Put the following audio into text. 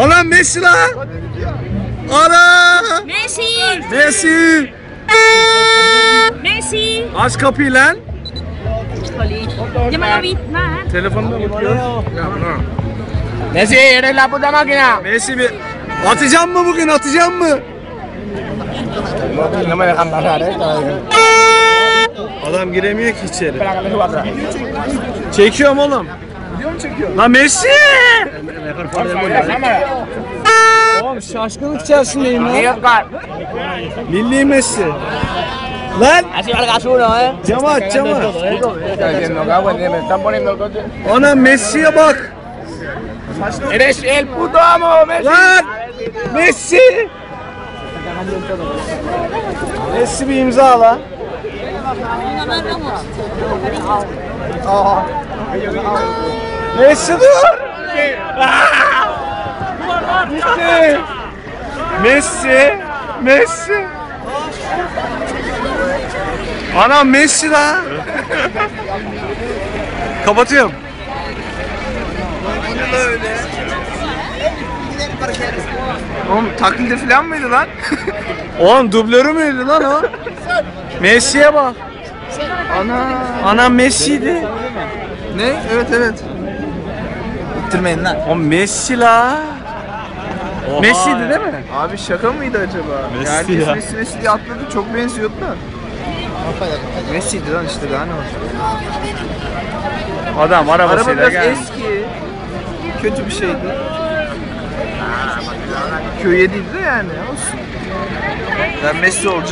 Ana Messi la. Ana. Messi! Messi. Messi! Aç kapıyı lan. Mà nó bị mà Telefonuna bakıyor. Messi, eres la puta máquina. Messi bir atacağım mı bugün atacağım mı? No me dejan pasar, eh. Adam giremiyor ki içeri. Espera que me suba atrás. Çekiyorum oğlum. La Messi! Oğlum şaşkınlık içerisindeyim lan. Milli Messi. Lan Así valgas uno, eh. poniendo el coche. Ana Messi'ye bak. Eres el puto amo, Messi. Lan Messi. Messi bir imza la. Messi dur. Gitti. Messi. Messi. Ana Messi la. Kapatıyorum. Oğlum taklidi falan mıydı lan? Oğlum dublörü müydü lan o? Messi'ye bak. Ana. Ana Messi'ydi. Ne? Evet evet. Bitirmeyin lan. O Messi la. Messi'ydi değil mi? Abi şaka mıydı acaba? Messi Herkes ya. Messi Messi diye atladı. Çok benziyordu da. Messi'ydi lan işte daha ne olsun. Adam Araba arabasıyla biraz geldi. eski. Kötü bir şeydi. Q7'ydi de yani olsun. Ben Messi olacağım.